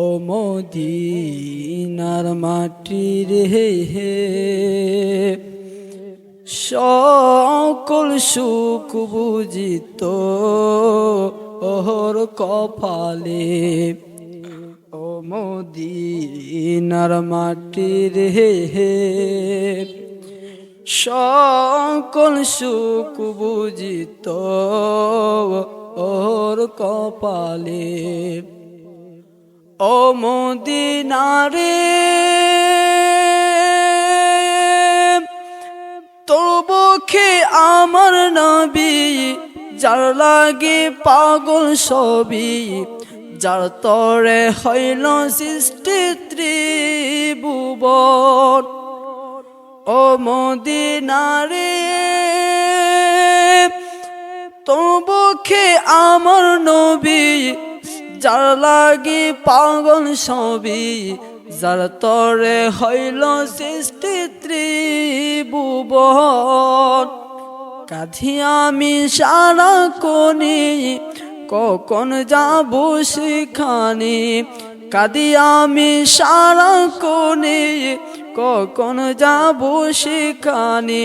ও মদিনার মাটি রে হে, সকল সুখ বুঝিত ওহর কপালে। ও মদিনার মাটি রে হে, সকল সুখ বুঝিত ওর কপালে। ও মদিনারে, তোর বখে আমার নবী, যার লাগে পাগল সবই যার তরে হইল সৃষ্টি ত্রিভুবন। ও মদিনারে, তোর বখে আমার যার লাগি পাগল সবই যার তরে হইল সৃষ্টি ত্রিভুবন। কাঁধি আমি সারা কোনি, কখন যাব সেখানে? কাঁদি আমি সারা কোনি, কখন যাব সেখানে?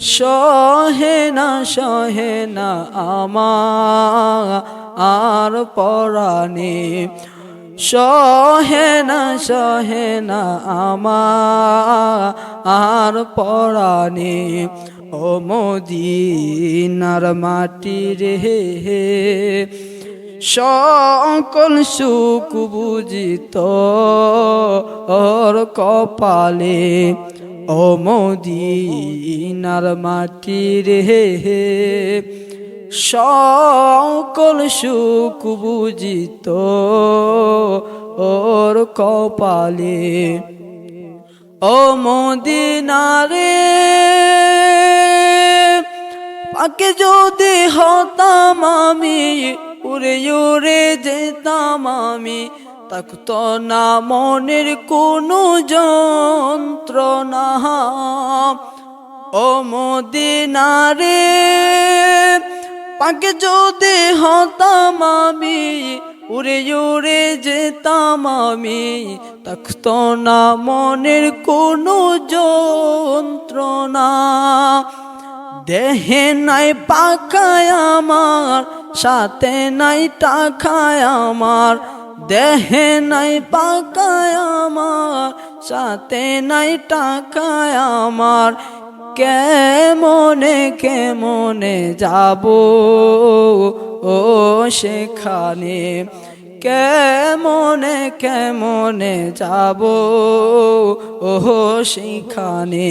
সহে না সহে না আমার আর পরাণে। সহে না সহে না আমার আর পরাণে। ও মদিনার মাটি রে হে, সকল সুখ বুঝিত ওর কপালে। ও মদিনার মাটি রে হে সকল সুখ বুঝিত ওর কপালে। ও মদিনারে পাকে যদি হতাম আমি উড়ে উড়ে যেতাম আমি। থাকতো না মনের কোনো যন্ত্রণা। ও মদিনারে, পাকে যদি হতাম আমি, উড়ে উড়ে যেতাম আমি। থাকতো না মনের কোনো যন্ত্রণা। দেহে নাই পাকায় আমার, সাথে নাই টাকায় আমার। দেহে নাই পাকায় আমার, সাথে নাই টাকায় আমার। কেমনে কেমনে যাব ও সেখানে? কেমনে কেমনে যাব ও সেখানে?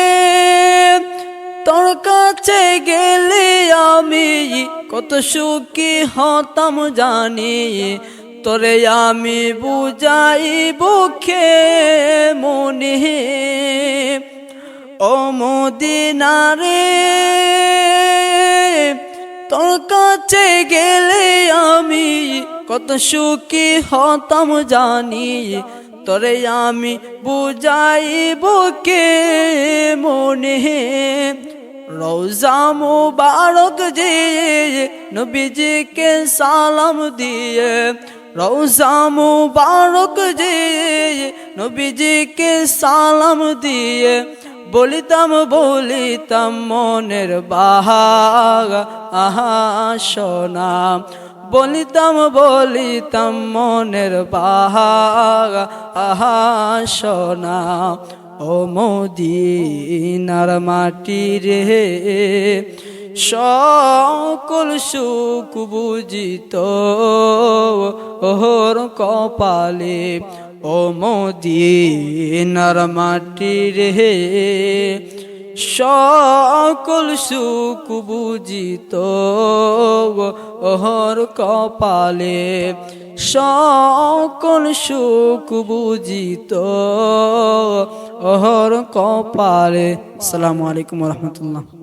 তোর কাছে গেলে আমি কত সুখী হতাম জানি তোরে আমি বুঝাই বুখে মনে? ও মদিনারে, তোর কাছে গেলে আমি কত সুখী হতাম জানি তোরে আমি বুঝাই বুকে মনে? রোজা মুবারক যে নবীজিকে সালাম দিয়ে, রোজা মুবারক যে নবীজিকে সালাম দিয়ে, বলিতাম বলিতাম মনের বাহাগ, আহা সোনা। বলিতাম বলিতাম মনের বাহাগ, আহা সোনা। ও মদিনার মাটি রে সকল সুখ বুঝিত। ওহর কপালে ও মদিনার মাটি রে সকল সুখ বুঝিত ওহর কপালে। সকল সুখ বুঝিত ওহর কপালে। আসসালামু আলাইকুম রহমতুল্লাহ।